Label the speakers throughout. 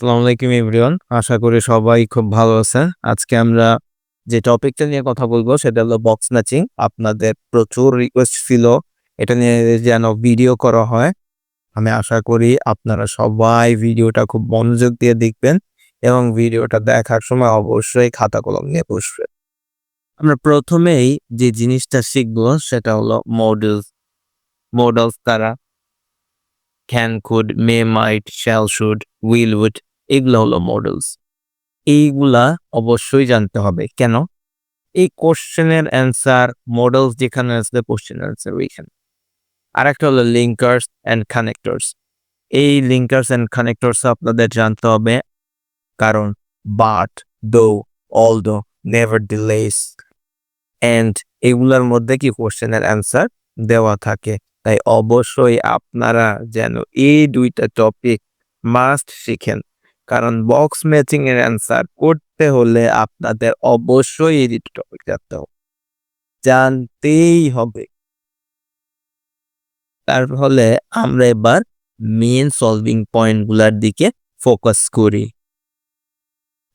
Speaker 1: আসসালামু আলাইকুম এভরিওয়ান আশা করি সবাই খুব ভালো আছেন। আজকে আমরা যে টপিকটা নিয়ে কথা বলব, সেটা হলো বক্স ম্যাচিং আপনাদের প্রচুর রিকোয়েস্ট ছিল, এটা নিয়ে যেন ভিডিও করা হয়। আমি আশা করি আপনারা সবাই ভিডিওটা খুব মনোযোগ দিয়ে দেখবেন এবং ভিডিওটা দেখার সময় অবশ্যই খাতা কলম নিয়ে বসবেন। আমরা প্রথমেই যে জিনিসটা শিখব, সেটা হলো মডেলস মডেলস তারা may might shall should will would এগুলো হলো মডেলস এইগুলা অবশ্যই জানতে হবে। কেন? এই কোশ্চেনের অ্যান্সার মডেলস যেখানে আসবে কোশ্চেন অ্যান্সার ওইখানে। আর একটা হলো লিঙ্কার্স অ্যান্ড কানেক্টরস এই লিঙ্কার্স অ্যান্ড কানেক্টরস আপনাদের জানতে হবে কারণ বাট, দো অল দো নেভার ডিলেস অ্যান্ড এগুলার মধ্যে কি কোশ্চেনের অ্যান্সার দেওয়া থাকে? তাই অবশ্যই আপনারা যেন এই দুইটা টপিক মাস্ট শিখেন। কারণ বক্স ম্যাচিং এর অ্যান্সার করতে হলে আপনাদের অবশ্যই এডিট টপিক জানতে হবে। জানতেই হবে। তার ফলে আমরা এবার মেন সলভিং পয়েন্টগুলোর দিকে ফোকাস করি।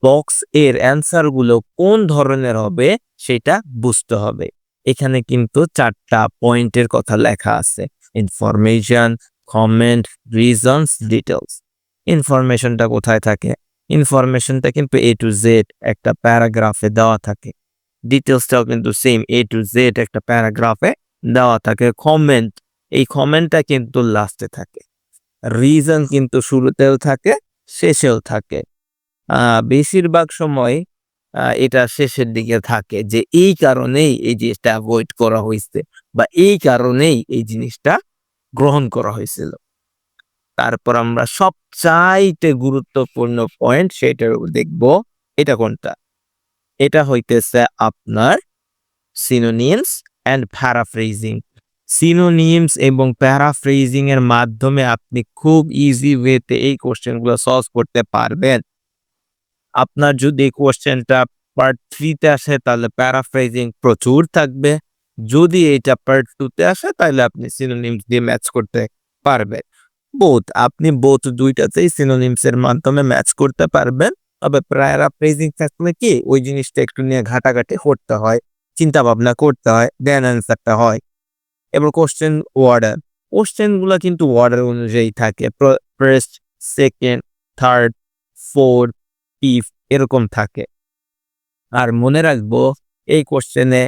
Speaker 1: বক্স এর অ্যান্সারগুলো কোন ধরনের হবে সেটা বুঝতে হবে। এখানে কিন্তু চারটা পয়েন্টের কথা লেখা আছে। ইনফরমেশন কমেন্ট রিজনস ডিটেলস ইনফরমেশনটা কোথায় থাকে? ইনফরমেশনটা কিন্তু এ টু জেড একটা প্যারাগ্রাফে দেওয়া থাকে। ডিটেলসটাও কিন্তু সেম এ টু জেড একটা প্যারাগ্রাফে দেওয়া থাকে। কমেন্ট এই কমেন্টটা কিন্তু লাস্টে থাকে। রিজন কিন্তু শুরুতেও থাকে, শেষেও থাকে। বেশিরভাগ সময় এটা শেষের দিকে থাকে যে এই কারণেই এই জিনিসটা অ্যাভয়েড করা হয়েছে বা এই কারণেই এই জিনিসটা গ্রহণ করা হয়েছিল। তারপর আমরা সবচাইতে গুরুত্বপূর্ণ পয়েন্ট সেটার দেখব, এটা কোনটা? এটা হইতেছে আপনার সিনোনিমস অ্যান্ড প্যারাফ্রেজিং সিনোনিমস এবং প্যারাফ্রেজিং এর মাধ্যমে আপনি খুব ইজি ওয়েতে এই কোশ্চেনগুলো সলভ করতে পারবেন। আপনার যদি এই কোশ্চেনটা পার্ট থ্রিতে আসে, তাহলে প্যারাফ্রেজিং প্রচুর থাকবে। যদি এটা পার্ট টুতে আসে, তাহলে আপনি সিনোনিমস দিয়ে ম্যাচ করতে পারবেন। বোথ আপনি বোথ দুইটাতেই সিনোনিমস এর মাধ্যমে ম্যাচ করতে পারবেন। তবে প্যারাফ্রেজিং থাকলে কি, ওই জিনিসটা একটু নিয়ে ঘাটাঘাটি করতে হয় চিন্তা ভাবনা করতে হয় দেন অ্যান্সারটা হয়। এবার কোশ্চেন ওয়ার্ডার কোশ্চেনগুলা কিন্তু ওয়ার্ডার অনুযায়ী থাকে। First second third fourth fifth এরকম থাকে। আর মনে রাখব, এই কোশ্চেনে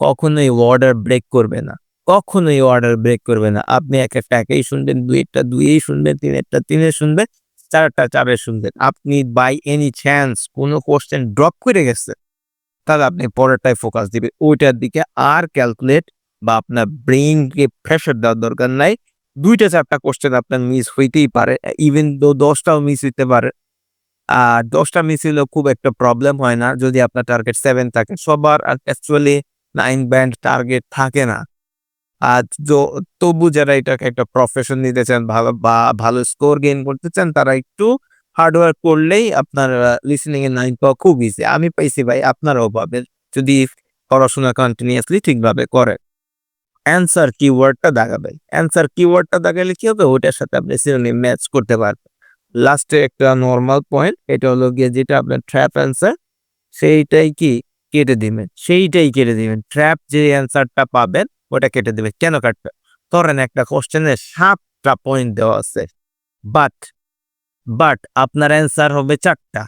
Speaker 1: কখনোই অর্ডার ব্রেক করবে না। কখনোই অর্ডার ব্রেক করবে না। আপনি এক একটা একেই শুনবেন দুই একটা দুইয়েই শুনবেন তিন একটা তিনে শুনবেন, চারটা চারে শুনবেন। আপনি বাই এনি চান্স কোনো কোশ্চেন ড্রপ করে গেছে, তাহলে আপনি পরেরটায় ফোকাস দিবেন। ওইটার দিকে আর ক্যালকুলেট বা আপনার ব্রেইনকে প্রেশার দেওয়ার দরকার নাই। দুইটা চারটা কোশ্চেন আপনার মিস হইতেই পারে ইভেন দো দশটাও মিস হইতে পারে। আর দশটা মিস হলেও খুব একটা প্রবলেম হয় না। যদি আপনার টার্গেট সেভেন থাকে, সবার অ্যাকচুয়ালি নাইন ব্যান্ড টার্গেট থাকে না। আর তবু যারা এটাকে একটা প্রফেশন নিতে চান, ভালো, বা ভালো স্কোর গেইন করতে চান, তারা একটু হার্ডওয়ার্ক করলেই আপনার লিসনিং এর নাইন পাওয়া খুব ইজি আমি পাইছি ভাই, আপনারাও পাবেন। যদি পড়াশোনা কন্টিনিউয়াসলি ঠিকভাবে করে অ্যান্সার কিওয়ার্ডটা দাগাবে অ্যান্সার কিওয়ার্ডটা দাগালে কি হবে? ওটার সাথে আপনি সিনোনিম ম্যাচ করতে পারবেন। লাস্টে একটা নর্মাল পয়েন্ট এটা হলো গিয়ে যেটা আপনার ট্র্যাপ অ্যান্সার সেইটাই কি? কেটে দিবেন। সেইটাই কেটে দিবেন। ট্র্যাপ যে অ্যান্সারটা পাবেন ওটা কেটে দেবে। কেন কাটবে? ধরেন একটা কোশ্চেনে সাতটা পয়েন্ট দেওয়া আছে। বাট বাট আপনার অ্যান্সার হবে চারটা।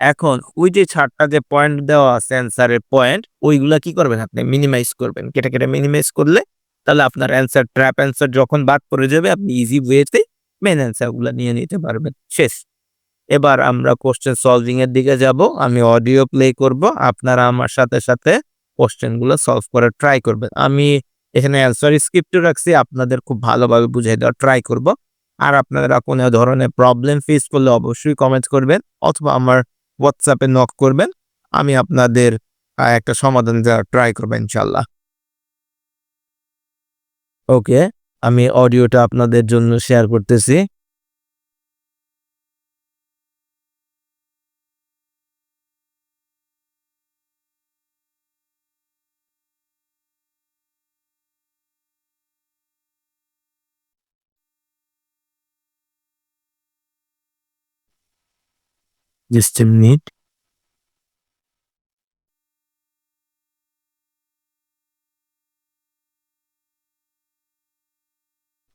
Speaker 1: এখন ওই যে চারটা যে পয়েন্ট দেওয়া আছে অ্যান্সারের পয়েন্ট ওইগুলা কি করবেন আপনি? মিনিমাইজ করবেন। কেটে কেটে মিনিমাইজ করলে তাহলে আপনার অ্যান্সার ট্র্যাপ অ্যান্সার যখন বাদ পড়ে যাবে, আপনি ইজি ওয়েতে মেন অ্যান্সারগুলো নিয়ে নিতে পারবেন। শেষ। এবার আমরা কোশ্চেন সলভিং এর দিকে যাব। আমি অডিও প্লে করব। আপনারা আমার সাথে সাথে কোশ্চেনগুলো সলভ করার ট্রাই করবেন। আমি এখানে অ্যান্সার স্ক্রিপ্ট রাখছি, আপনাদের খুব ভালোভাবে বুঝিয়ে দেওয়ার ট্রাই করব। আর আপনারা কোনো ধরনের প্রবলেম ফেস করলে অবশ্যই কমেন্ট করবেন অথবা আমার হোয়াটসঅ্যাপে নক করবেন, আমি আপনাদের একটা সমাধান দেওয়ার ট্রাই করব ইনশাল্লাহ ওকে আমি অডিওটা আপনাদের জন্য শেয়ার করতেছি। Just a minute.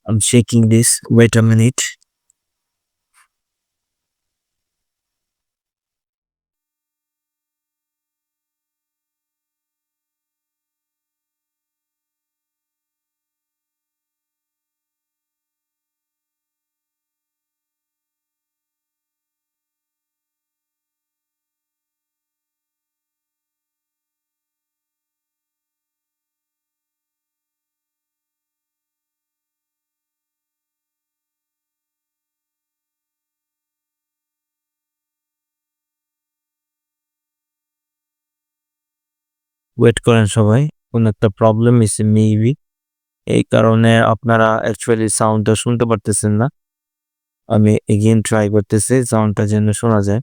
Speaker 1: I'm checking this. Wait a minute. Wait করেন সবাই। কোন একটা প্রবলেম এসে মেবি এই কারণে আপনারা অ্যাকচুয়ালি সাউন্ডটা শুনতে পারতেছেন না। আমি এগেইন ট্রাই করতেছি সাউন্ডটা যেন শোনা যায়।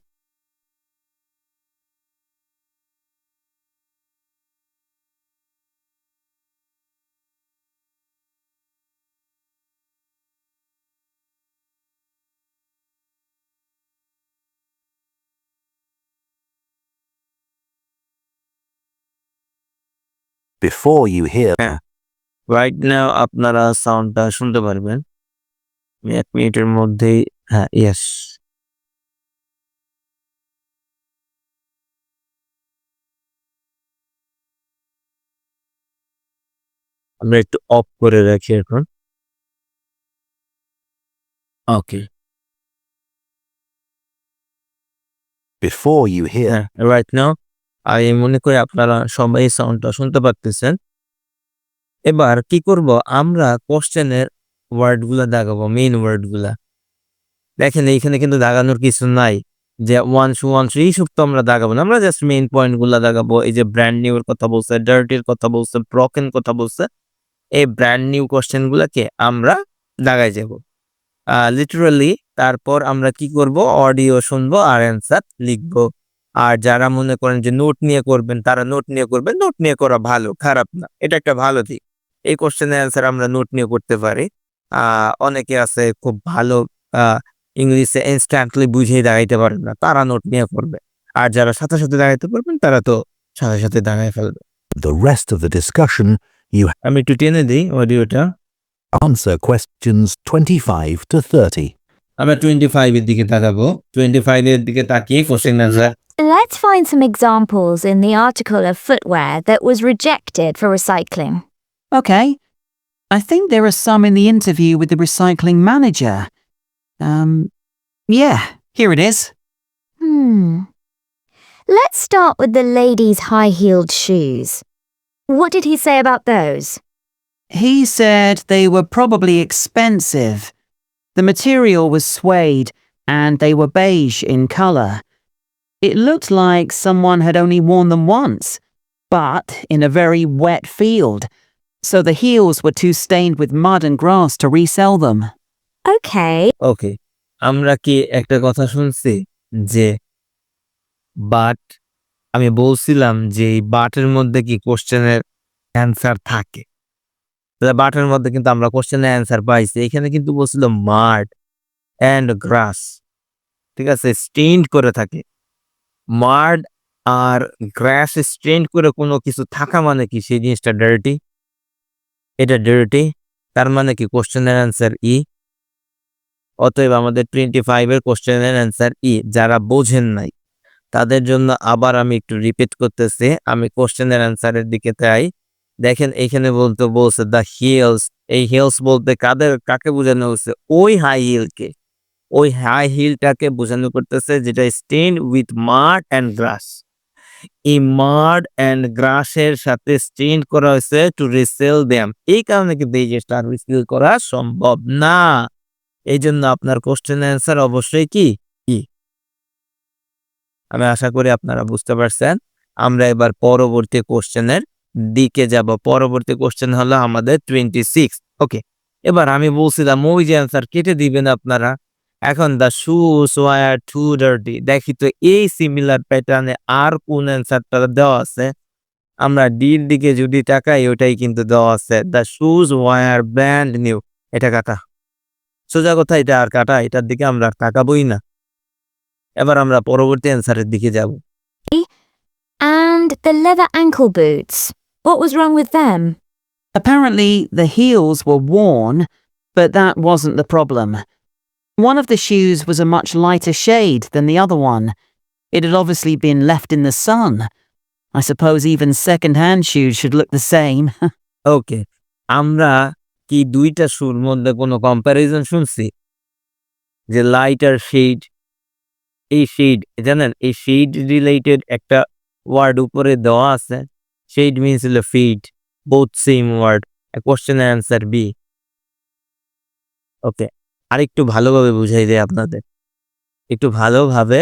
Speaker 2: Before you hear
Speaker 1: right now আপনারা সাউন্ডটা শুনতে পারবেন। আমি এক মিনিটের মধ্যেই হ্যাঁ ইয়েস আমরা একটু অফ করে রাখি এখন। ওকে
Speaker 2: before you hear
Speaker 1: হ্যাঁ রাইট নাও আমি মনে করি আপনারা সবাই সাউন্ডটা শুনতে পারতেছেন। এবার কি করব? আমরা কোশ্চেনের ওয়ার্ডগুলো দাগাবো মেইন ওয়ার্ডগুলা দেখেন, এইখানে কিন্তু দাগানোর কিছু নাই। যে ওয়ান শু ওয়ান শু এইসব তো আমরা দাগাবো না। আমরা জাস্ট মেইন পয়েন্টগুলো দাগাবো এই যে ব্র্যান্ড নিউ এর কথা বলছে ডার্টির কথা বলছে ব্রকেন কথা বলছে, এই ব্র্যান্ড নিউ কোশ্চেনগুলোকে আমরা দাগাই যাব। লিটারালি তারপর আমরা কি করব? অডিও শুনব আর অ্যান্সার লিখব। আর যারা মনে করেন যে নোট নিয়ে করবেন তারা নোট নিয়ে করবেন। নোট নিয়ে করা ভালো খারাপ না। এটা একটা ভালো দিক। এই কোশ্চেনের অ্যান্সার আমরা নোট নিয়ে করতে পারি। অনেকে আছে খুব ভালো ইংলিশে ইনস্ট্যান্টলি বুঝিয়ে দাঁড়াইতে পারেন না তারা নোট নিয়ে করবে। আর যারা সাথে সাথে দাঁড়াইতে পারবেন তারা তো সাথে সাথে দাঁড়ায় ফেলবে।
Speaker 2: The rest of the discussion, you
Speaker 1: আমি একটু টেনে দিই অডিওটা
Speaker 2: answer questions 25 to 30.
Speaker 1: আমরা টোয়েন্টি ফাইভ এর দিকে তাকাবো। টোয়েন্টি ফাইভ এর দিকে তাকিয়ে question answer
Speaker 3: Let's find some examples in the article of footwear that was rejected for recycling.
Speaker 4: Okay. I think there are some in the interview with the recycling manager. Um, yeah, here it is.
Speaker 3: Hmm. Let's start with the lady's high heeled shoes. What did he say about those?
Speaker 4: He said they were probably expensive. The material was suede and they were beige in colour. It looked like someone had only worn them once, but in a very wet field, so the heels were too stained with mud and grass to resell them.
Speaker 3: Okay.
Speaker 1: ওকে আমরা কি একটা কথা শুনছি যে but আমি বলছিলাম যে এই বাটের মধ্যে কি কোশ্চেনের অ্যান্সার থাকে তাহলে বাটের মধ্যে কিন্তু আমরা কোশ্চেনের অ্যান্সার পাইছি এখানে কিন্তু বলছিল মাড অ্যান্ড গ্রাস ঠিক আছে স্টেন্ড করে থাকে মাড আর গ্রাস স্টেন্ড করে কোনো কিছু থাকা মানে কি? সেই জিনিসটা ডার্টি এটা ডার্টি তার মানে কি? কোশ্চেনের অ্যান্সার ই অতএব আমাদের টোয়েন্টি ফাইভের কোশ্চেনের অ্যান্সার ই যারা বোঝেন নাই, তাদের জন্য আবার আমি একটু রিপিট করতেছি। আমি কোশ্চেনের অ্যান্সারের দিকে তাই। দেখেন, এখানে বলতে বলছে দ্য হিলস এই হিলস বলতে কাদের, কাকে বোঝানো হচ্ছে ওই হাই হিলকে ওই হাই হিলটাকে বোঝানো করতেছে, যেটা স্টেন উইথ মাড অ্যান্ড গ্রাস এই মাড অ্যান্ড গ্রাসের সাথে স্টেন করা হয়েছে টু রিসেল দেম এই কারণে কিন্তু এই জিনিসটা আর রিসেল করা সম্ভব না। এই জন্য আপনার কোশ্চেন অ্যান্সার অবশ্যই কি? ই আমি আশা করি আপনারা বুঝতে পারছেন। আমরা এবার পরবর্তী কোশ্চেনের দিকে যাব। পরবর্তী কোশ্চেন হলো আমাদের টোয়েন্টি সিক্স ওকে এবার আমি বলছিলাম, ওই যে অ্যান্সার কেটে দিবেন আপনারা। এখন the shoes were too dirty দেখি তো এই সিমিলার প্যাটার্নে আর কোন অ্যান্সারটা দেওয়া আছে? আমরা ডির দিকে যদি তাকাই ওটাই কিন্তু দেওয়া আছে। The shoes were brand new এটা কাটা। সোজা কথা এটা আর কাটা। এটার দিকে আমরা আর তাকাবোই না। এবার আমরা পরবর্তী অ্যান্সারের দিকে যাব।
Speaker 3: And the leather ankle boots. What was wrong with them?
Speaker 4: Apparently, the heels were worn, but that wasn't the problem. One of the shoes was a much lighter shade than the other one. It had obviously been left in the sun. I suppose even second-hand shoes should look the same.
Speaker 1: ওকে আমরা কি দুইটা সুর মধ্যে কোনো comparison শুনছি যে lighter shade এই shade জানেন এই শেড রিলেটেড একটা ওয়ার্ড উপরে দেওয়া আছে শেড মিনস হলো feed both same word question answer B okay আরেকটু ভালোভাবে বুঝাই দেয় আপনাদের। একটু ভালোভাবে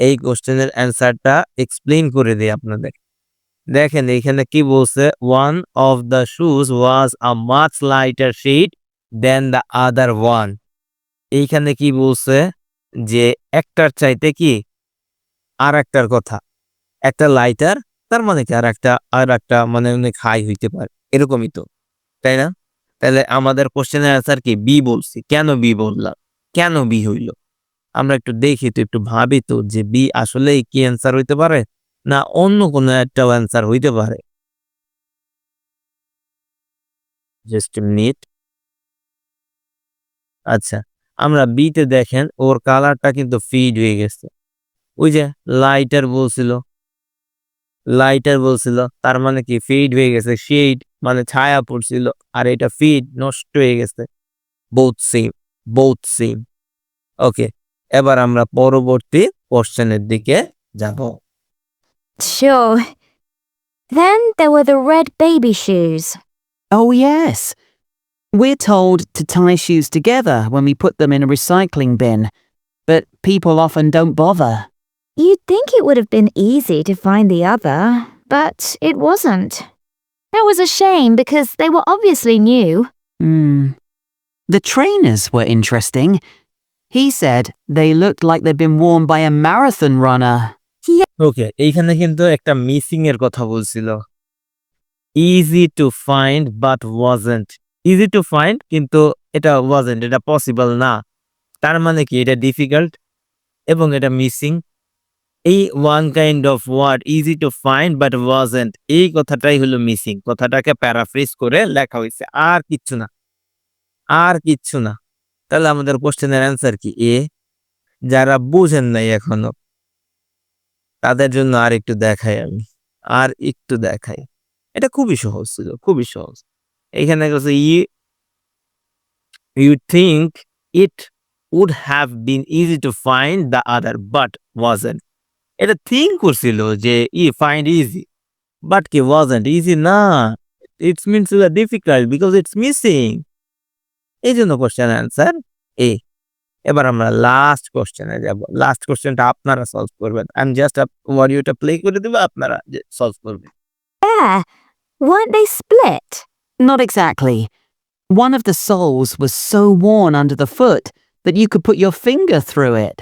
Speaker 1: এই কোশ্চেনের অ্যান্সারটা এক্সপ্লেন করে দেয় আপনাদের। দেখেন এখানে কি বলছে one of the shoes was a much lighter shade than the other one এইখানে কি বলছে, যে একটার চাইতে কি আর একটার কথা। একটা লাইটার তার মানে কি? আর একটা আর একটা মানে অনেক হাই হইতে পারে। এরকমই তো, তাই না? তাহলে আমাদের কোশ্চেনের অ্যান্সার কি? বি বলছি। কেন বি বললাম? কেন বি হইল? আমরা একটু দেখি, তো একটু ভাবি তো যে বি আসলেই কি অ্যান্সার হইতে পারে না অন্য কোনো একটা অ্যান্সার হইতে পারে? জাস্ট মিনিট আচ্ছা আমরা বিতে দেখেন, ওর কালারটা কিন্তু ফিড হয়ে গেছে। ওই যে লাইটার বলছিল। লাইটার বলছিল তার মানে কি ফিড হয়ে গেছে শেড মানে ছায়া পড়ছিল আর এটা ফিড নষ্ট হয়ে গেছে both same both same okay এবার আমরা পরবর্তী কোশ্চেনের দিকে যাব
Speaker 3: Sure. Then there were the red baby shoes.
Speaker 4: oh, yes. We're told to tie shoes together when we put them in a recycling bin, but people often don't bother.
Speaker 3: You'd think it would have been easy to find the other, but it wasn't. That was a shame because they were obviously new.
Speaker 4: Hmm. The trainers were interesting. He said they looked like they'd been worn by a marathon runner.
Speaker 1: ওকে এইখানে কিন্তু একটা missing এর কথা বলছিল easy to find but wasn't easy to find কিন্তু এটা wasn't এটা possible না তার মানে কি এটা ডিফিকাল্ট এবং এটা মিসিং এই one kind of word easy to find but wasn't এই কথাটাই হলো মিসিং কথাটাকে প্যারাফ্রেজ করে লেখা হয়েছে। আর কিচ্ছু না। আর কিচ্ছু না। তাহলে আমাদের কোশ্চেনের অ্যান্সার কি? এ যারা বুঝেন নাই এখনও, তাদের জন্য আর একটু দেখাই আমি। আর একটু দেখাই। এটা খুবই সহজ ছিল, খুবই সহজ। এখানে কাছে you you think it would have been easy to find the other but wasn't এটা থিঙ্ক করছিল যে ই ফাইন্ড ইজি বাট কি ওয়াজেন্ট ইজি না it's means difficult because it's missing এই জন্য কোশ্চেন অ্যান্সার এ এবার আমরা লাস্ট কোশ্চেনে যাব লাস্ট কোশ্চেনটা আপনারা সলভ করবেন আমি জাস্ট অডিওটা প্লে করে দেবো আপনারা সলভ করবেন
Speaker 3: There. Weren't they split?
Speaker 4: Not exactly. One of the soles was so worn under the foot that you could put your finger through it.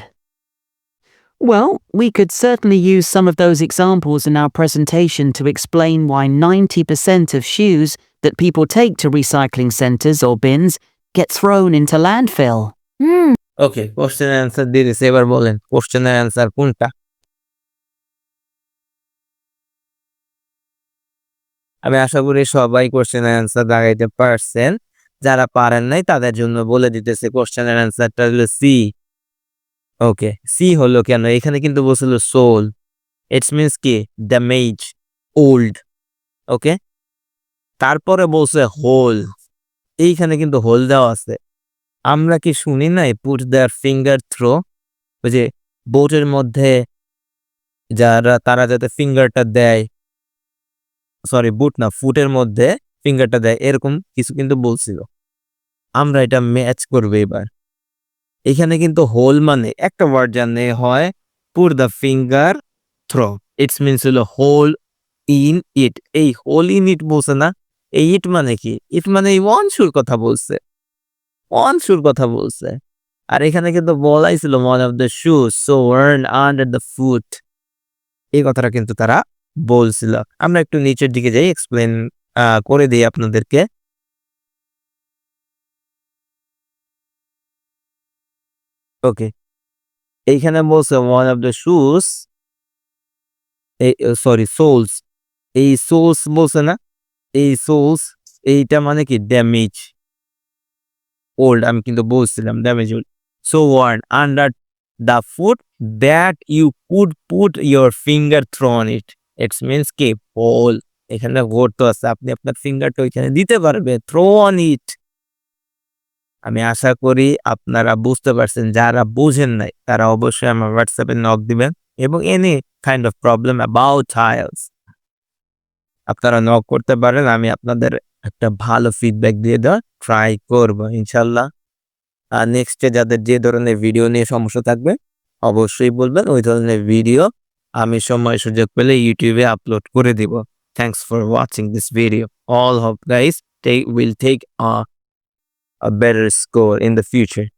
Speaker 4: Well, we could certainly use some of those examples in our presentation to explain why 90% of shoes that people take to recycling centres or bins get thrown into landfill.
Speaker 3: Hmm.
Speaker 1: ওকে কোশ্চেনের answer দিয়ে দিছে এবার বলেন কোশ্চেনের answer কোনটা আমি আশা করি সবাই কোশ্চেনের অ্যান্সার দাগাইতে পারছেন যারা পারেন নাই তাদের জন্য বলে দিতেছে কোশ্চেনের অ্যান্সারটা হলো সি ওকে সি হলো কেন? এখানে কিন্তু বলছিল সোল ইটস মিনস কি? ড্যামেজ ওল্ড ওকে তারপরে বলছে হোল এইখানে কিন্তু হোল দেওয়া আছে। আমরা কি শুনি নাই? পুট দেয়ার ফিঙ্গার থ্রো ওই যে বোটের মধ্যে যারা, তারা যাতে ফিঙ্গারটা দেয়। সরি বুট না ফুটের মধ্যে ফিঙ্গারটা দেয়, এরকম কিছু কিন্তু বলছিল। আমরা এটা ম্যাচ করব এবার। এখানে কিন্তু হোল মানে একটা ওয়ার্ড জানে হয় put the finger through it's means হলো হোল ইন ইট এই হোল ইন ইট বলছে না, এই ইট মানে কি? ইট মানে এই অনসুর কথা বলছে। অনসুর কথা বলছে। আর এখানে কিন্তু বলাই ছিল one of the shoe so worn under the foot এই কথাটা কিন্তু তারা বলছিল। আমরা একটু নিচের দিকে যাই এক্সপ্লেন করে দিই আপনাদেরকে। ওকে এইখানে বলছে one of the shoes sorry soles এই সোলস বলছে না? এই সোলস এইটা মানে কি? ড্যামেজ ওল্ড আমি কিন্তু বলছিলাম damage old so worn under the foot that you could put your finger through on it it's means কি? হোল এখানে হোল তো আছে, আপনি আপনার ফিঙ্গারটা ওইখানে দিতে পারবেন থ্রো অন ইট আমি আশা করি আপনারা বুঝতে পারছেন যারা বুঝেন নাই তারা অবশ্যই আমার হোয়াটসঅ্যাপে নক দিবেন এবং any kind of problem about tiles আপনারা নক করতে পারেন আমি আপনাদের একটা ভালো ফিডব্যাক দিয়ে দেওয়ার ট্রাই করব ইনশাল্লাহ আর নেক্সটে যাদের যে ধরনের ভিডিও নিয়ে সমস্যা থাকবে অবশ্যই বলবেন ওই ধরনের ভিডিও আমি সময় সুযোগ পেলে ইউটিউবে আপলোড করে দিব। Thanks for watching this video all hope guys take will take a, a better score in the future